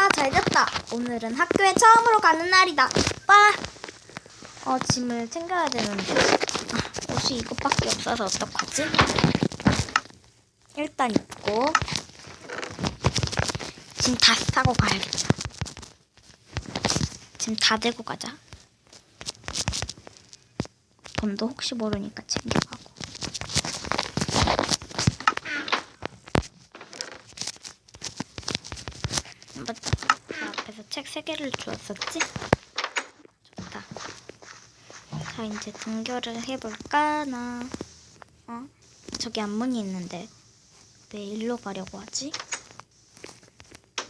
아, 잘 됐다. 오늘은 학교에 처음으로 가는 날이다. 빠! 어, 짐을 챙겨야 되는데. 아, 옷이 이것밖에 없어서 어떡하지? 일단 입고. 짐 다 싸고 가야겠다. 짐다 들고 가자. 돈도 혹시 모르니까 챙겨가고. 맞다. 그 앞에서 책 세 개를 주었었지? 좋다. 자, 이제 등교를 해볼까, 나. 어? 저기 앞문이 있는데. 왜 일로 가려고 하지?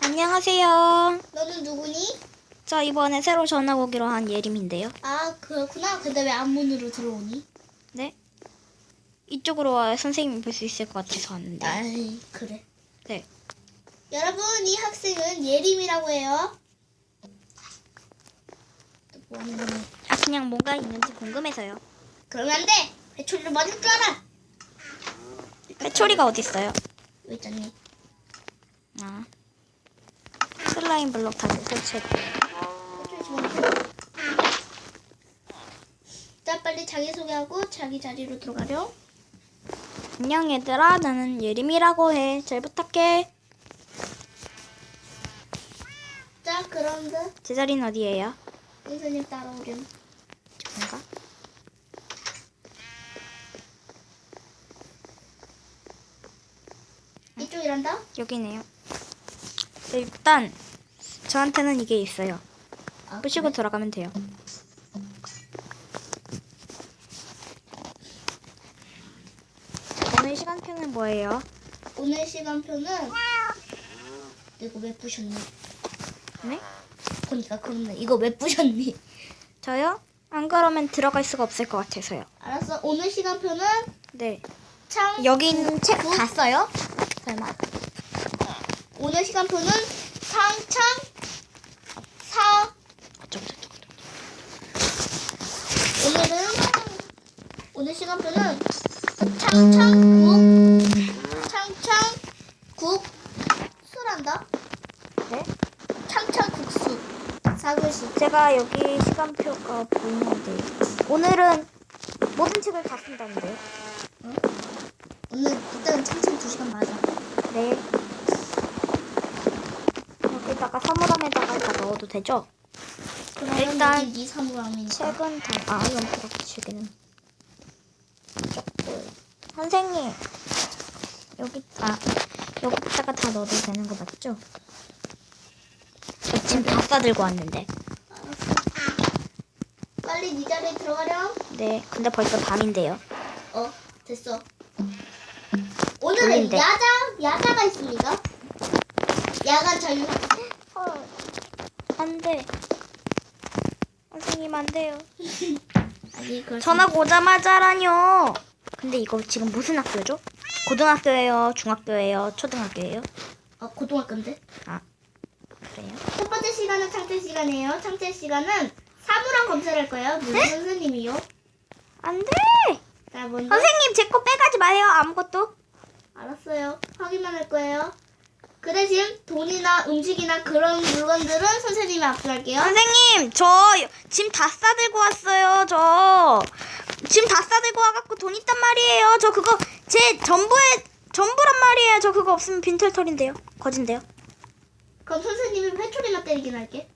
안녕하세요. 너는 누구니? 저 이번에 새로 전학 오기로 한 예림인데요. 아 그렇구나. 근데 왜 앞문으로 들어오니? 네? 이쪽으로 와야 선생님이 볼 수 있을 것 같아서 왔는데. 아이 그래. 네. 여러분 이 학생은 예림이라고 해요. 아, 그냥 뭔가 있는지 궁금해서요. 그러면 안 돼. 회초리를 맞을 줄 알아. 회초리가 어디 있어요? 여기 있잖니. 아. 슬라임 블록 다시 집어넣어. 자 빨리 자기 소개하고 자기 자리로 들어가렴. 안녕 얘들아 나는 예림이라고 해. 잘 부탁해. 자 그런데 제 자리는 어디예요? 선생님 따라오렴. 저건가? 이쪽이란다. 여기네요. 네, 일단 저한테는 이게 있어요. 아, 부시고 그래? 들어가면 돼요. 오늘 시간표는 뭐예요? 오늘 시간표는 이거 왜 부셨니? 네? 보니까 그렇네. 이거 왜 부셨니? 저요? 안 그러면 들어갈 수가 없을 것 같아서요. 알았어. 오늘 시간표는 네. 창 여기 있는 책다 써요? 설마. 오늘 시간표는 상창 사 어쩌고저쩌고. 오늘은 오늘 시간표는 창창국 수란다. 네? 창창국수 사글씨. 제가 여기 시간표가 보이는데 오늘은 모든 책을 다 쓴다는데요. 오늘 일단 창창 두 시간 맞아. 네. 여기다가 사물함에다가 다 넣어도 되죠? 일단 여기 네 사물함이니까. 책은 다, 아, 이건 그렇지기는. 조금. 선생님, 여기, 아, 여기다가 다 넣어도 되는 거 맞죠? 저 지금 다 싸들고 왔는데. 빨리 네 자리에 들어가렴. 네, 근데 벌써 밤인데요. 어, 됐어. 오늘은. 야자, 야자가 있습니다. 야간 자유. 헐. 안 돼. 선생님, 안 돼요. 아니, 전학 오자마자라뇨. 근데 이거 지금 무슨 학교죠? 고등학교예요? 중학교예요? 초등학교예요? 어, 고등학교인데? 아, 그래요? 첫 번째 시간은 창제 시간이에요. 창제 시간은 사물함 검사를 할 거예요. 물론 선생님이요. 안 돼! 자, 먼저. 선생님, 제 거 빼가지 마세요. 아무것도. 알았어요. 확인만 할 거예요. 그 대신 돈이나 음식이나 그런 물건들은 선생님이 압수할게요. 선생님, 저 짐 다 싸들고 왔어요. 저. 짐 다 싸들고 와갖고 돈 있단 말이에요. 저 그거 제 전부에, 전부란 말이에요. 저 그거 없으면 빈털털인데요. 거진데요. 그럼 선생님이 회초리나 때리긴 할게.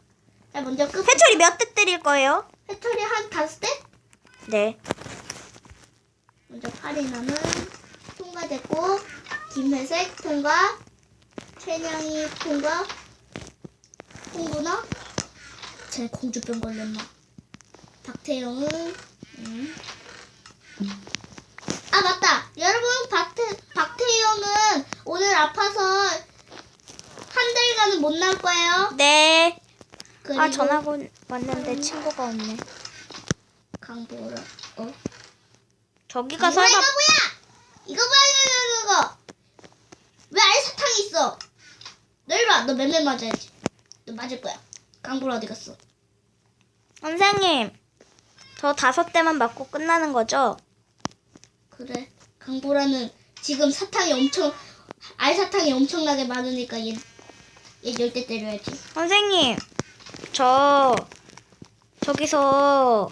자, 먼저 끝. 회초리 몇대 때릴 거예요? 회초리 한 다섯 대? 네. 먼저 파리나는 통과됐고 김회색 통과 최냥이 통과 홍구나 쟤 공주병 걸렸나 박태영은 음. 아 맞다 여러분 박태, 박태영은 오늘 아파서 한 달간은 못 나올 거예요 네. 아, 전화 온- 왔는데 친구가 없네. 강보라 어? 저기가 뭐야. 이거 뭐야? 이거 뭐야 이거 이거 이거 왜 아예 사탕이 있어? 너 와. 너 맨맨 맞아야지. 너 맞을 거야. 강불 어디 갔어? 선생님, 저 다섯 대만 맞고 끝나는 거죠? 그래. 강보라는 지금 사탕이 엄청 알 사탕이 엄청나게 많으니까 얘 얘 열 대 때려야지. 선생님, 저 저기서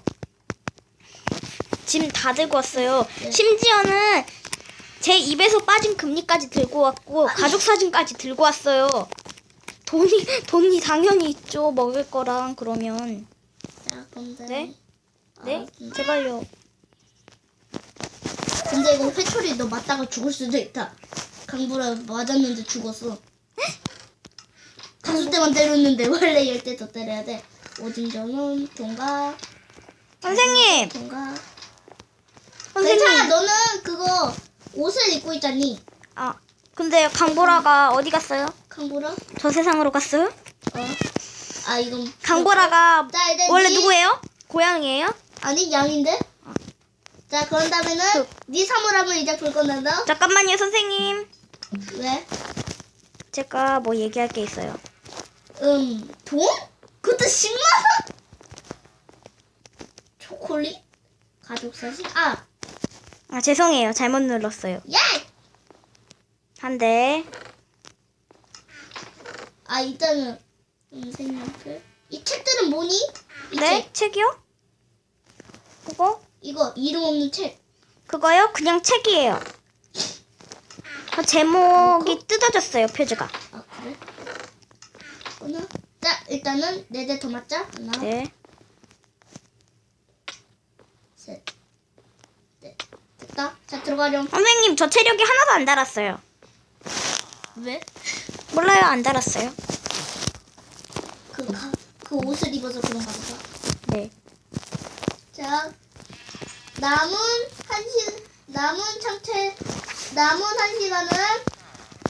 짐 다 들고 왔어요. 네. 심지어는 제 입에서 빠진 금리까지 들고 왔고 가족 사진까지 들고 왔어요. 돈이 돈이 당연히 있죠. 먹을 거랑 그러면 자, 근데. 네? 네 아, 근데- 제발요. 근데 이거 회초리 너 맞다가 죽을 수도 있다. 강보라 맞았는데 죽었어. 가수 때만 때렸는데 원래 열때더 때려야 돼. 오징저는 통과. 선생님, 통과. 선생님. 괜찮아 너는 그거 옷을 입고 있잖니. 아 근데 강보라가 어디 갔어요? 강보라? 저 세상으로 갔어요? 어. 아 이건 강보라가 자 이제 원래 네- 누구예요? 고양이에요? 아니 양인데. 자 그런 다음에는 그- 네 사물함을 이제 불 건다. 잠깐만요, 선생님. 왜? 제가 뭐 얘기할 게 있어요. 음 돈? 그것도 10만 원? 초콜릿? 가족 사진? 아 아 죄송해요, 잘못 눌렀어요. 야! 한 대. 아 일단은 선생님들 이 책들은 뭐니? 이 네, 책 책이요? 그거? 이거 이름 없는 책. 그거요? 그냥 책이에요. 그 제목이 뜯어졌어요, 표지가. 아 그래? 하나. 자 일단은 네 대 더 맞자. 하나, 네. 셋, 넷. 됐다. 자 들어가렴. 선생님, 저 체력이 하나도 안 달았어요. 왜? 몰라요, 안 달았어요. 그, 가, 그 옷을 입어서 그런가 보다. 네. 자, 남은 한 시, 남은 창체, 남은 한 시간은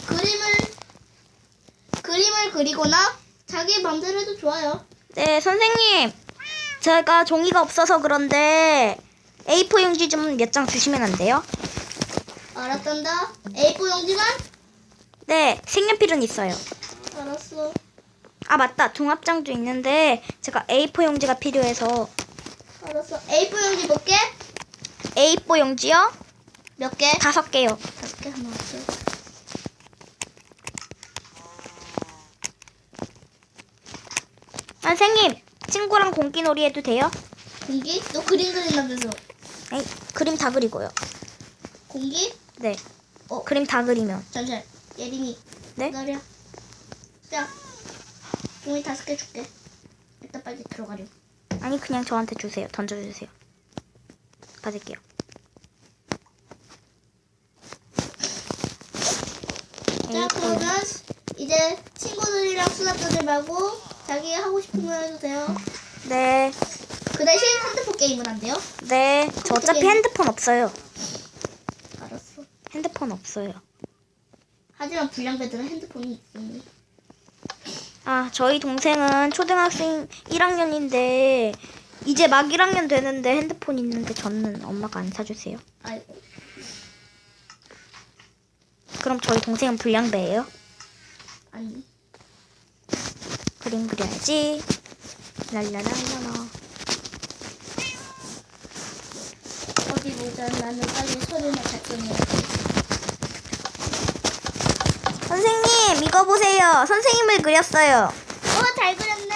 그림을, 그림을 그리거나 자기 맘대로 해도 좋아요. 네, 선생님. 제가 종이가 없어서 그런데 A4 용지 좀 몇 장 주시면 안 돼요? 알았단다. A4 용지만? 네, 색연필은 있어요. 알았어. 아, 맞다. 종합장도 있는데 제가 A4 용지가 필요해서 알았어. A4 용지 몇 개? A4 용지요? 몇 개? 다섯 개요. 다섯 개 하나 둘. 선생님, 친구랑 공기놀이 해도 돼요? 공기? 너 그림 그린다면서. 에이, 그림 다 그리고요. 공기? 네. 어. 그림 다 그리면. 잠시만. 예림이. 네? 기다려. 자. 종이 다섯 개 줄게. 일단 빨리 들어가렴. 아니, 그냥 저한테 주세요. 던져주세요. 받을게요. 자, 그러면 이제 친구들이랑 수다 떠지 말고 자기 하고 싶은 거 해도 돼요. 네. 그 대신 핸드폰 게임은 안 돼요? 네. 저 어차피 어떡해. 핸드폰 없어요. 알았어. 핸드폰 없어요. 하지만 불량배들은 핸드폰이 있으니. 아, 저희 동생은 초등학생 1학년인데 이제 막 1학년 되는데 핸드폰 있는데 저는 엄마가 안 사주세요. 아이고. 그럼 저희 동생은 불량배예요? 아니. 그림 그려야지. 랄라랄라라. 어디 보자. 나는 빨리 서류나 작성해. 선생님, 이거 보세요. 선생님을 그렸어요. 어, 잘 그렸네.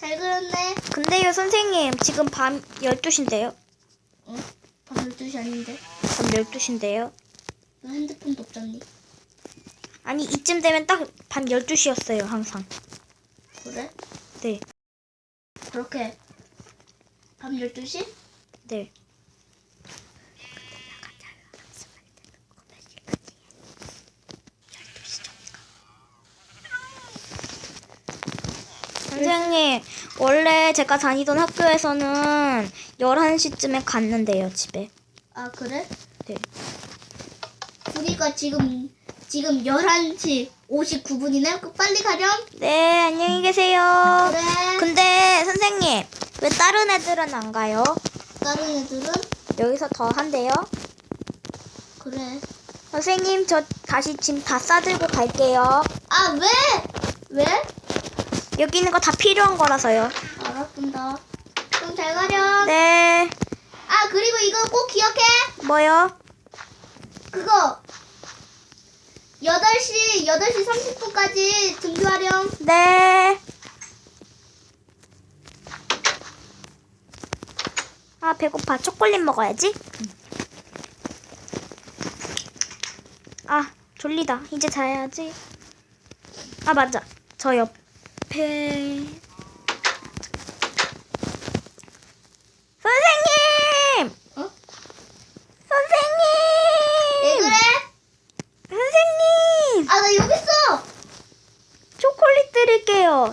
잘 그렸네. 근데요, 선생님, 지금 밤 12시인데요. 어? 밤 12시 아닌데? 밤 12시인데요. 너 핸드폰도 없잖니. 아니, 이쯤 되면 딱 밤 12시였어요, 항상. 그래? 네, 그렇게 밤 12시? 네. 선생님, 원래 제가 다니던 학교에서는 11시쯤에 갔는데요, 집에. 아, 그래? 네. 우리가 지금 지금 11시 59분이네. 그 빨리 가렴. 네, 안녕히 계세요. 그래. 근데 선생님, 왜 다른 애들은 안 가요? 다른 애들은 여기서 더 한대요. 그래. 선생님, 저 다시 짐 다 싸들고 갈게요. 아, 왜? 왜? 여기 있는 거 다 필요한 거라서요. 알았습니다. 그럼 잘 가렴. 네, 아, 그리고 이거 꼭 기억해. 뭐요? 그거 8시 8시 30분까지 등교하렴. 네. 아, 배고파. 초콜릿 먹어야지. 아, 졸리다. 이제 자야지. 아, 맞아. 저 옆에